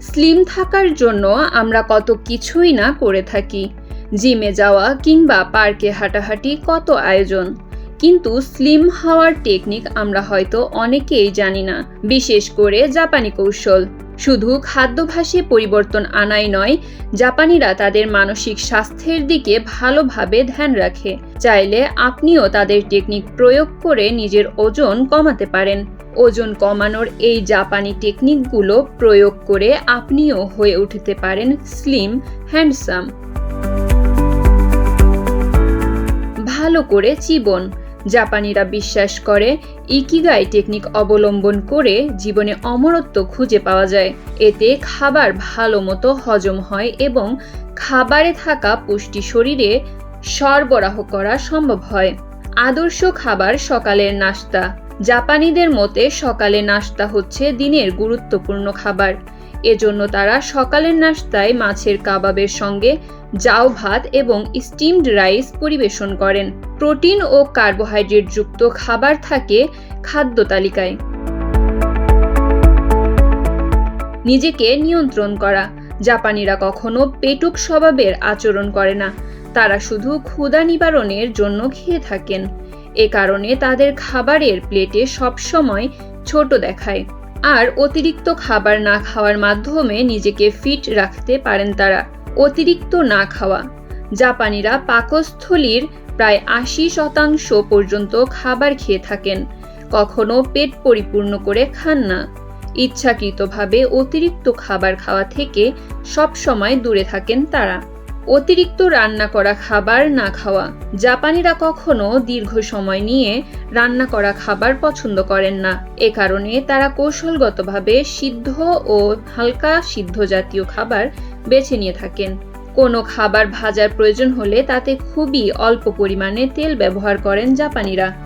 Slim থাকার জন্য আমরা কত কিছুই না করে থাকি। জিমে যাওয়া কিংবা পার্কে হাঁটাহাঁটি কত আয়োজন। কিন্তু স্লিম হওয়ার টেকনিক আমরা হয়তো অনেকেই জানি না, বিশেষ করে জাপানি কৌশল। শুধু খাদ্যভাসে পরিবর্তন আনাই নয়, জাপানিরা তাদের মানসিক স্বাস্থ্যের দিকে ভালোভাবে ধ্যান রাখে। চাইলে আপনিও তাদের টেকনিক প্রয়োগ করে নিজের ওজন কমাতে পারেন। ওজন কমানোর এই জাপানি টেকনিকগুলো প্রয়োগ করে আপনিও হয়ে উঠতে পারেন স্লিম, হ্যান্ডসাম। ভালো করে চিবন। জাপানিরা বিশ্বাস করে ইকিগাই টেকনিক অবলম্বন করে জীবনে অমরত্ব খুঁজে পাওয়া যায়। এতে খাবার ভালো মতো হজম হয় এবং খাবারে থাকা পুষ্টি শরীরে সরবরাহ করা সম্ভব হয়। আদর্শ খাবার সকালের নাস্তা। জাপানিদের মতে সকালে নাস্তা হচ্ছে দিনের গুরুত্বপূর্ণ খাবার। এজন্য তারা সকালের নাস্তায় মাছের কাবাবের সঙ্গে জাও ভাত এবং স্টিমড রাইস পরিবেশন করেন। প্রোটিন ও কার্বোহাইড্রেট যুক্ত খাবার থাকে খাদ্য তালিকায়। নিজেকে নিয়ন্ত্রণ করা। জাপানিরা কখনো পেটুক স্বভাবের আচরণ করে না। তারা শুধু ক্ষুধা নিবারণের জন্য খেয়ে থাকেন। এ কারণে তাদের খাবারের প্লেটে সবসময় ছোট দেখায়। আর অতিরিক্ত খাবার না খাওয়ার মাধ্যমে নিজেকে ফিট রাখতে পারেন তারা। অতিরিক্ত না খাওয়া। জাপানিরা পাকস্থলীর প্রায় আশি শতাংশ পর্যন্ত খাবার খেয়ে থাকেন, কখনো পেট পরিপূর্ণ করে খান না। ইচ্ছাকৃতভাবে অতিরিক্ত খাবার খাওয়া থেকে সব সময় দূরে থাকেন তারা। অতিরিক্ত রান্না করা খাবার না খাওয়া। জাপানিরা কখনো দীর্ঘ সময় নিয়ে রান্না করা খাবার পছন্দ করেন না। এ কারণে তারা কৌশলগতভাবে সিদ্ধ ও হালকা সিদ্ধ জাতীয় খাবার বেছে নিয়ে থাকেন। কোনো খাবার ভাজার প্রয়োজন হলে তাতে খুবই অল্প পরিমাণে তেল ব্যবহার করেন জাপানিরা।